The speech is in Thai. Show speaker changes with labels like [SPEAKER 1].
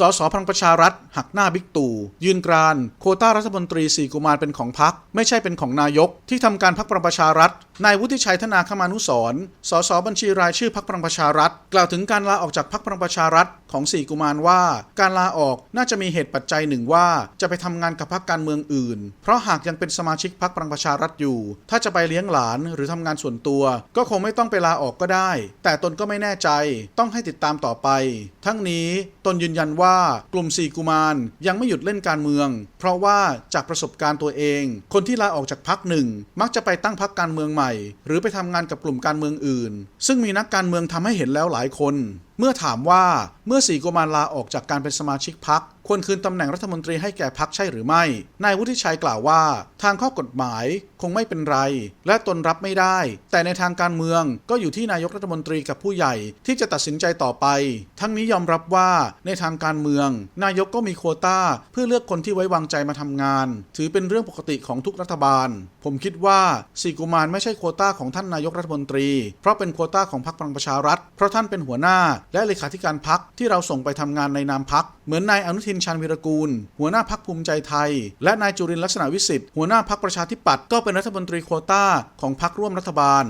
[SPEAKER 1] สสพลังประชารัฐ หักหน้าบิ๊กตู่ยืนกราน โคต้ารัฐมนตรีสี่กุมารเป็นของพัก ไม่ใช่เป็นของนายก ที่ทำการพักพลังประชารัฐ นายวุฒิชัยธนาคมานุสรสสบัญชีรายชื่อพักพลังประชารัฐ กล่าวถึงการลาออกจากพักพลังประชารัฐของสี่กุมารว่า การลาออกน่าจะมีเหตุปัจจัยหนึ่งว่า จะไปทำงานกับพักการเมืองอื่น เพราะหากยังเป็นสมาชิกพักพลังประชารัฐอยู่ ถ้าจะไปเลี้ยงหลานหรือทำงานส่วนตัว ก็คงไม่ต้องไปลาออกก็ได้ แต่ตนก็ไม่แน่ใจต้องให้ติดตามต่อไป ทั้งนี้ตนยืนยันว่ากลุ่มสี่กุมารยังไม่หยุดเล่นการเมือง เพราะว่าจากประสบการณ์ตัวเอง คนที่ลาออกจากพักหนึ่งมักจะไปตั้งพักการเมืองใหม่หรือไปทำงานกับกลุ่มการเมืองอื่น ซึ่งมีนักการเมืองทำให้เห็นแล้วหลายคน เมื่อถามว่าเมื่อสีโกมารลาออกจากการเป็นสมาชิกพักควรคืนตำแหน่งรัฐมนตรีให้แก่พักใช่หรือไม่ นายวุฒิชัยกล่าวว่า ทางข้อกฎหมายคงไม่เป็นไร และตนรับไม่ได้ แต่ในทางการเมืองก็อยู่ที่นายกรัฐมนตรีกับผู้ใหญ่ที่จะตัดสินใจต่อไป ทั้งนี้ยอมรับว่าในทางการเมือง นายกก็มีโควต้า เพื่อเลือกคนที่ไว้วางใจมาทำงาน ถือเป็นเรื่องปกติของทุกรัฐบาล ผมคิดว่าสีกุมารไม่ใช่โควต้าของท่านนายกรัฐมนตรี เพราะเป็นโควต้าของพรรคพลังประชารัฐเพราะท่านเป็นหัวหน้าและเลขาธิการพักที่เราส่งไปทำงานในนามพัก เหมือนนายอนุทินชาญวีรกูล หัวหน้าพักภูมิใจไทย และนายจุรินทร์ลักษณะวิสิทธิ์หัวหน้าพักประชาธิปัตย์ก็เป็นรัฐมนตรีโควต้าของพักร่วมรัฐบาล